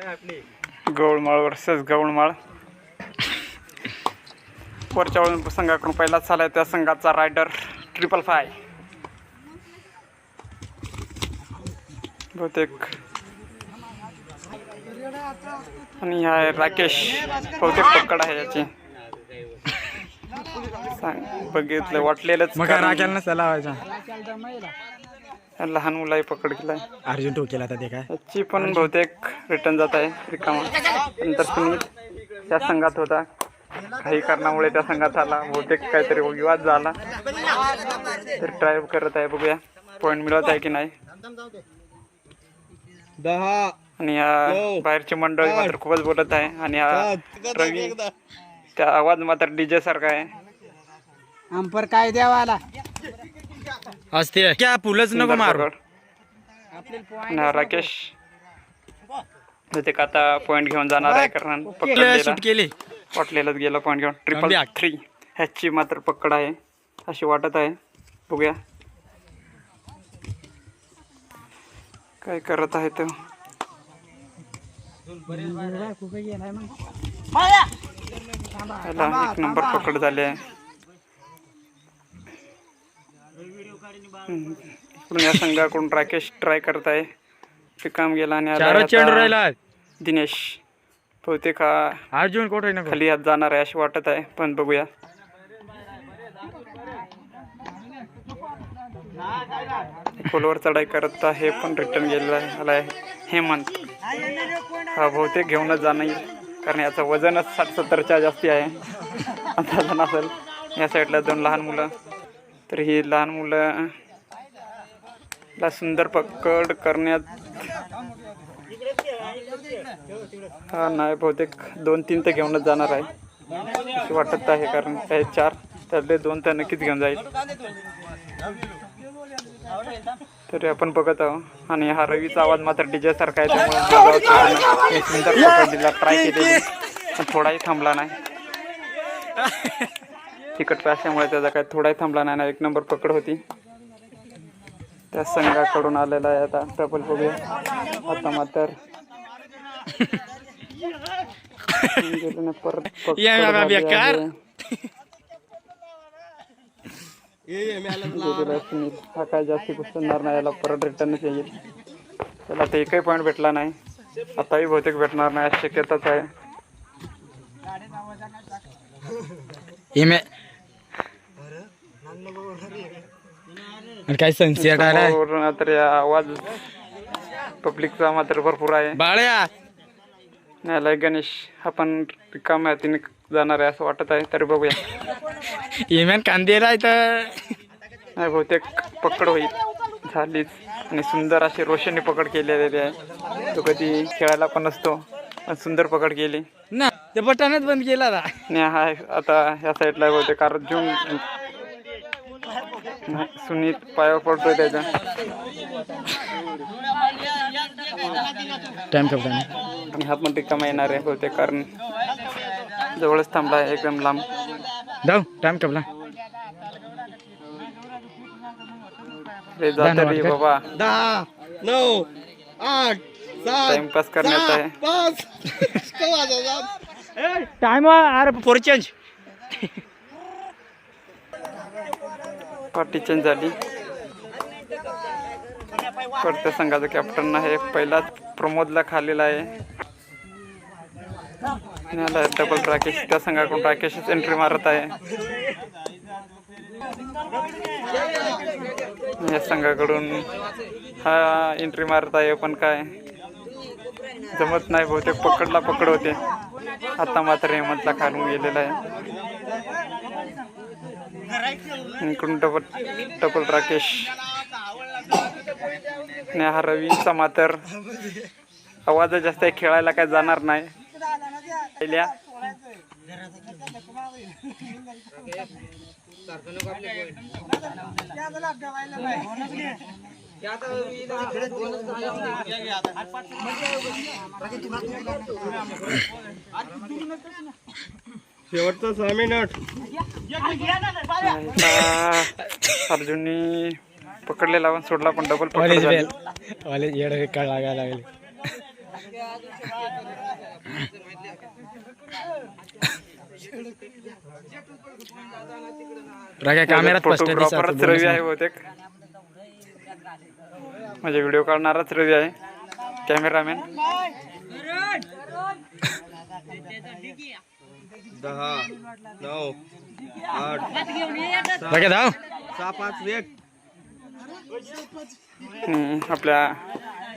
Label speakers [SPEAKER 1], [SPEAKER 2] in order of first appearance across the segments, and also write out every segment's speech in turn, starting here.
[SPEAKER 1] गवळमाळ versus गवळमाळ. वरच्या वळून संघाकडून पहिलाच झालाय त्या संघाचा रायडर ट्रिपल फाय बहुतेक. आणि हा आहे राकेश. बहुतेक पकड आहे याची. सांग बघितलं वाटलेलंच
[SPEAKER 2] मग राखेल नसता लावायचा.
[SPEAKER 1] लहान मुलाही पकड केलाय
[SPEAKER 2] अर्जुन ठोकेला आता ते काय?
[SPEAKER 1] याची पण बहुतेक रिटर्न जात आहे रिकामा. नंतर सुनील त्या संघात होता. काही कारणामुळे त्या संघात आला. बहुतेक काहीतरी विवाद झाला. तर ट्राय करत आहे बघूया. पॉईंट मिळत आहे की नाही?
[SPEAKER 3] दहा.
[SPEAKER 1] आणि या बाहेरची मंडळी मात्र खूपच बोलत आहे. आणि हा रवी त्या आवाज मात्र डीजे सारखा आहे.
[SPEAKER 4] अंपर काय द्यावाला
[SPEAKER 2] असते क्या पुलच नको मारू.
[SPEAKER 1] हा राकेश. आता पॉईंट घेऊन जाणार आहे कारण पकडलेला.
[SPEAKER 2] शूट केली.
[SPEAKER 1] वाटलेलाच गेला पॉईंट घेऊन. ट्रिपल. थ्री ह्याची मात्र पकड आहे. अशी वाटत आहे. बघूया. काय करत आहे तो? एक नंबर पकड झाली आहे. इकडून या संघाकडून राकेश ट्राय करत आहे काम गेला आणि आला
[SPEAKER 2] चारच चेंडू
[SPEAKER 1] आता
[SPEAKER 2] राहिला
[SPEAKER 1] दिनेश. बहुतेक हा
[SPEAKER 2] अर्जुन कोठे नको?
[SPEAKER 1] खाली हात जाणार आहे अशी वाटत आहे. पण बघूया. खोलवर चढाई करत आहे पण रिटर्न गेलेला आहे. आला आहे हेमंत. हा बहुतेक घेऊनच जाणार येईल कारण याचं वजनच साठ सत्तरच्या जास्ती आहे. अंदाजा नसेल या साईडला दोन लहान मुलं. तर ही लहान मुलं ला सुंदर पकड करण्यात हा नाही बहुतेक दोन तीन तर घेऊनच जाणार आहे. अशी वाटत आहे कारण काही चार त्यातले दोन तर नक्कीच घेऊन जाईल. तरी आपण बघत आहोत. आणि हा रवीचा आवाज मात्र डीजे सारखा आहे त्यामुळे सुंदर ट्राय केली पण थोडाही थांबला नाही. तिकट असल्यामुळे त्याचा काही थोडाही थांबला नाही ना. एक नंबर पकड होती. त्या संघाकडून आलेला आहे आता. डबल बघूया. आता मात्र परत हा काय जास्ती घुसणार नाही. याला परत रिटर्नच येईल. त्याला आता एकही पॉईंट भेटला नाही. आताही बहुतेक भेटणार नाही. अशी शक्यताच आहे.
[SPEAKER 2] इमे आणि काय सनसेट आलाय
[SPEAKER 1] समोरून मात्र या आवाज पब्लिकचा मात्र भरपूर आहे.
[SPEAKER 2] बाळ्या!
[SPEAKER 1] न्यायालय गणेश आपण रिकाम आहे तिने जाणार आहे असं वाटत आहे तरी बघूया.
[SPEAKER 2] इमेन कांदेला तर.
[SPEAKER 1] नाही बहुतेक पकड होईल. झालीच. आणि सुंदर अशी रोशनी पकड केलेली आहे. तो कधी खेळायला पण नसतो. पण सुंदर पकड केली.
[SPEAKER 2] ना ते बटनच बंद केला ना
[SPEAKER 1] हा आता ह्या साईडला बहुतेक अर्जुन नाही, सुनीत पायावर पडतोय त्याच्या.
[SPEAKER 2] टाइम कपडा
[SPEAKER 1] आणि हा पण रिकामा येणार आहे बहुतेक कारण जवळच थांबला आहे एकदम लांब.
[SPEAKER 2] जाऊ टाइम
[SPEAKER 1] रे तरी बाबा.
[SPEAKER 3] दहा नऊ आठ
[SPEAKER 1] टाइमपास करण्यात आहे?
[SPEAKER 2] टाइम अरे फोर चेंज
[SPEAKER 1] पार्टी चेंज झाली. परत संघाचा कॅप्टन आहे पहिलाच प्रमोदला खालेला आहे. डबल राकेश. त्या संघाकडून राकेशच एंट्री मारत आहे. या संघाकडून हा एंट्री मारत आहे पण काय? जमत नाही बहुतेक पकडला पकड होते. आता मात्र हेमंतला खालून गेलेला आहे. इकडून डबल डबल राकेश. आणि हा रवीचा मातर. आवाज जास्त खेळायला काय जाणार नाही. पहिल्या.
[SPEAKER 3] शेवटचं सहा मिनिट.
[SPEAKER 1] अर्जुननी पकडलेला पण सोडला पण डबल पकड
[SPEAKER 2] कॉलेज. बेल कॉलेज येड काळ लागायला लागले. रागा कॅमेरात स्पष्ट
[SPEAKER 1] फोटोग्राफरच रवी आहे बहुतेक. म्हणजे व्हिडिओ काढणाराच रवी आहे. कॅमेरामॅन
[SPEAKER 3] दहा नऊ आठ सहा पाच एक.
[SPEAKER 1] आपल्या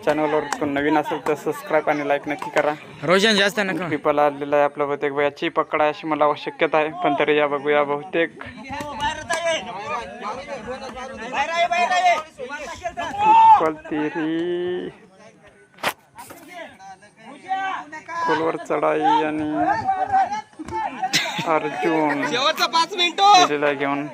[SPEAKER 1] चॅनलवर कोण नवीन असेल तर सबस्क्राईब आणि लाईक नक्की करा.
[SPEAKER 2] रोशन जास्त नका.
[SPEAKER 1] पीपल आलेला आहे आपला बहुतेक. याची पकड आहे अशी मला शक्यता आहे. पण तरी या बघूया बहुतेक. तिरी. खोलवर चढाई आणि अर्जुन.
[SPEAKER 3] शेवटचा पाच मिनिटं.
[SPEAKER 1] घेऊन.